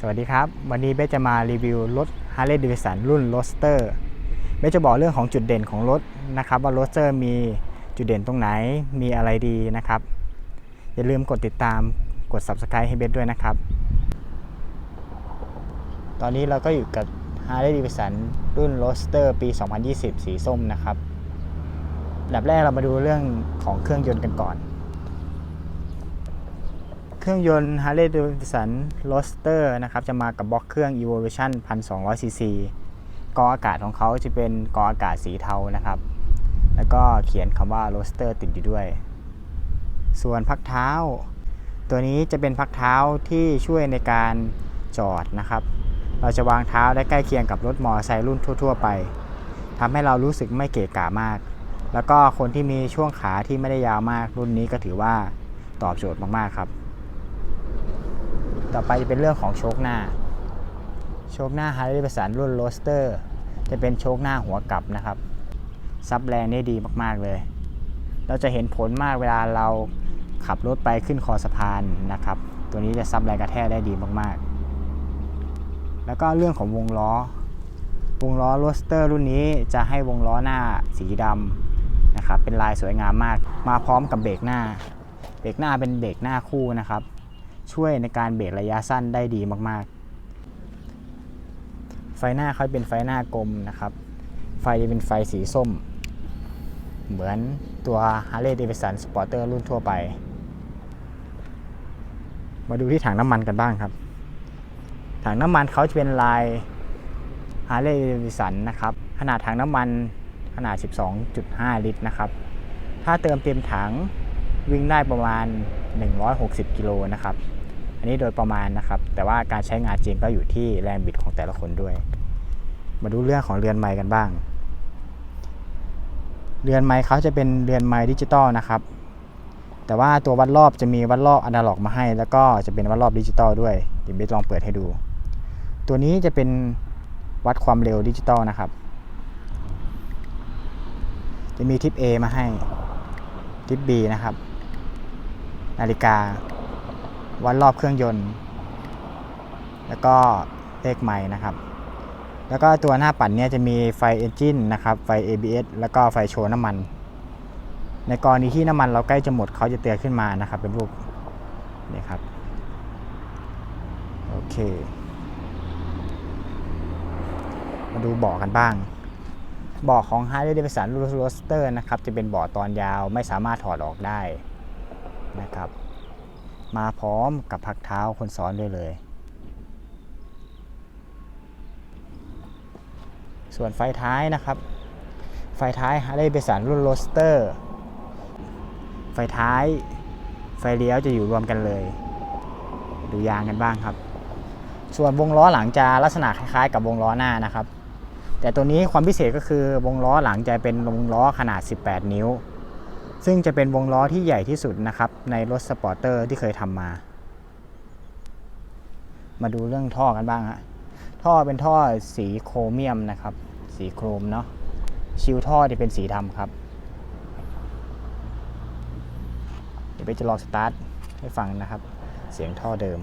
สวัสดีครับ วันนี้เบสจะมารีวิวรถ Harley Davidson รุ่น Roadster เบสจะบอกเรื่องของจุดเด่นของรถนะครับ ว่า Roadster มีจุดเด่นตรงไหนมีอะไรดีนะครับ อย่าลืมกดติดตามกด Subscribe ให้เบสด้วยนะครับ ตอนนี้เราก็อยู่กับ Harley Davidson รุ่น Roadster ปี 2020 สีส้มนะครับดับแรกเรามาดูเรื่องของเครื่องยนต์กันก่อน เครื่องยนต์ Harley Davidson Roadster นะครับ จะมากับบล็อกเครื่อง Evolution 1200 cc กออากาศของเขาจะเป็นกออากาศสีเทานะครับ แล้วก็เขียนคำว่า Roadster ติดอยู่ด้วย ส่วนพักเท้า ตัวนี้จะเป็นพักเท้าที่ช่วยในการจอดนะครับ เราจะวางเท้าได้ใกล้เคียงกับรถมอเตอร์ไซค์รุ่นทั่ว ๆ ไปทำให้เรารู้สึกไม่เกะกะมาก แล้วก็คนที่มีช่วงขาที่ไม่ได้ยาวมากรุ่นนี้ก็ถือว่าตอบโจทย์มาก ๆ ครับ ต่อไปจะเป็นเรื่องของโชคหน้า โชคหน้า Harley Davidson รุ่น Roadster จะเป็นโชคหน้าหัวกลับนะครับ ซับแรงได้ดีมากๆเลย เราจะเห็นผลมากเวลาเราขับรถไปขึ้นคอสะพานนะครับ ตัวนี้จะซับแรงกระแทกได้ดีมากๆ แล้วก็เรื่องของวงล้อ วงล้อ Roadster รุ่นนี้จะให้วงล้อหน้าสีดำนะครับ เป็นลายสวยงามมาก มาพร้อมกับเบรกหน้า เบรกหน้าเป็นเบรกหน้าคู่นะครับ ช่วยในการเบรกระยะสั้นได้ดีมากๆ ไฟหน้าเขาเป็นไฟหน้ากลมนะครับ ไฟจะเป็นไฟสีส้ม เหมือนตัว Harley Davidson Sporter รุ่นทั่วไป มาดูที่ถังน้ำมันกันบ้างครับ ถังน้ำมันเขาจะเป็นลาย Harley Davidson นะครับ ขนาดถังน้ำมันขนาด 12.5 ลิตรนะครับ ถ้าเติมเต็มถังวิ่งได้ประมาณ 160 กิโลนะครับ อันนี้โดยประมาณนะครับ แต่ว่าการใช้งานจริงก็อยู่ที่แรงบิดของแต่ละคนด้วย มาดูเรื่องของเรือนไม้กันบ้าง เรือนไม้เขาจะเป็นเรือนไม้ดิจิตอลนะครับ แต่ว่าตัววัดรอบจะมีวัดรอบอนาล็อกมาให้ แล้วก็จะเป็นวัดรอบดิจิตอลด้วยเดี๋ยวเบสลองเปิดให้ดู ตัวนี้จะเป็นวัดความเร็วดิจิตอลนะครับ จะมีทิป A มาให้ทิป B นะครับ นาฬิกา วัดรอบเครื่องยนต์ แล้วก็เลขไม้นะครับ แล้วก็ตัวหน้าปัดเนี่ยจะมีไฟเอนจินนะครับ ไฟ ABS แล้วก็ไฟโชว์น้ำมัน ในกรณีที่น้ำมันเราใกล้จะหมดเขาจะเตือนขึ้นมานะครับ เป็นรูปนี่ครับ โอเค มาดูเบาะกันบ้างเบาะของ Harley Davidson Roadster นะครับ จะเป็นเบาะตอนยาวไม่สามารถถอดออกได้ นะครับ มาพร้อมกับพักเท้าคนซ้อนด้วยเลย ส่วนไฟท้ายนะครับ ไฟท้าย Harley Davidson รุ่น Roadster ไฟท้ายไฟเลี้ยวจะอยู่รวมกันเลย ดูยางกันบ้างครับ ส่วนวงล้อหลังจะลักษณะคล้ายๆ กับวงล้อหน้านะครับ แต่ตัวนี้ความพิเศษก็คือวงล้อหลังจะเป็นวงล้อขนาด 18 นิ้ว ซึ่งจะเป็นวงล้อที่ใหญ่ที่สุดนะครับในรถสปอร์เตอร์ที่เคยทำมา มาดูเรื่องท่อกันบ้างฮะท่อเป็นท่อสีโครเมียมนะครับ สีโครมเนาะชิวท่อจะเป็นสีดำครับเดี๋ยวไปจะลองสตาร์ทให้ฟังนะครับ เสียงท่อเดิม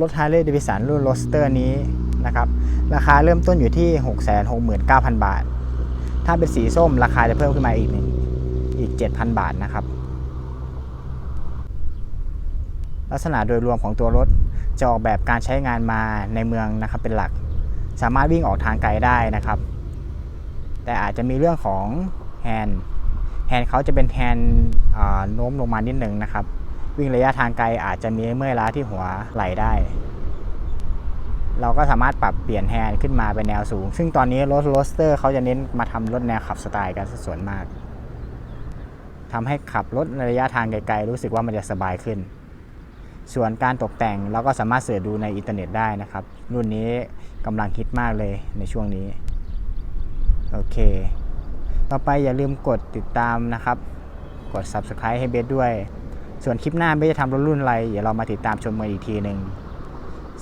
รถ Harley Davidson รุ่น Roadster นี้นะครับ ราคาเริ่มต้นอยู่ที่ 669,000 บาท ถ้าเป็นสีส้มราคาจะเพิ่มขึ้นมาอีกหนึ่งอีก 7,000 บาทนะครับ ลักษณะโดยรวมของตัวรถจะออกแบบการใช้งานมาในเมืองนะครับเป็นหลัก สามารถวิ่งออกทางไกลได้นะครับ แต่อาจจะมีเรื่องของแฮนด์แฮนด์เขาจะเป็นแฮนด์โน้มลงมานิดหนึ่งนะครับ วิ่งระยะทางไกลอาจจะมีเมื่อยล้าที่หัวไหล่ได้ เราก็สามารถปรับเปลี่ยนแฮนด์ขึ้นมาเป็นแนวสูง ซึ่งตอนนี้รถโรสเตอร์เขาจะเน้นมาทำรถแนวขับสไตล์กันส่วนมากทำให้ขับรถในระยะทางไกลๆรู้สึกว่ามันจะสบายขึ้น ส่วนการตกแต่งเราก็สามารถเสิร์ชดูในอินเทอร์เน็ตได้นะครับ รุ่นนี้กำลังฮิตมากเลยในช่วงนี้ โอเค ต่อไปอย่าลืมกดติดตามนะครับ กด Subscribe ให้เบสด้วย ส่วนคลิปหน้าเบสจะทำรถรุ่นอะไรเดี๋ยวเรามาติดตามชมกันอีกทีหนึ่ง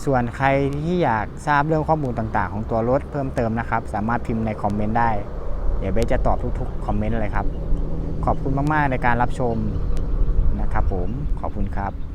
ส่วนใครที่อยากทราบเรื่องข้อมูลต่างๆ ของตัวรถเพิ่มเติมนะครับ สามารถพิมพ์ในคอมเมนต์ได้ เดี๋ยวเบสจะตอบทุกๆคอมเมนต์เลยครับ ขอบคุณมากๆในการรับชมนะครับผมขอบคุณครับ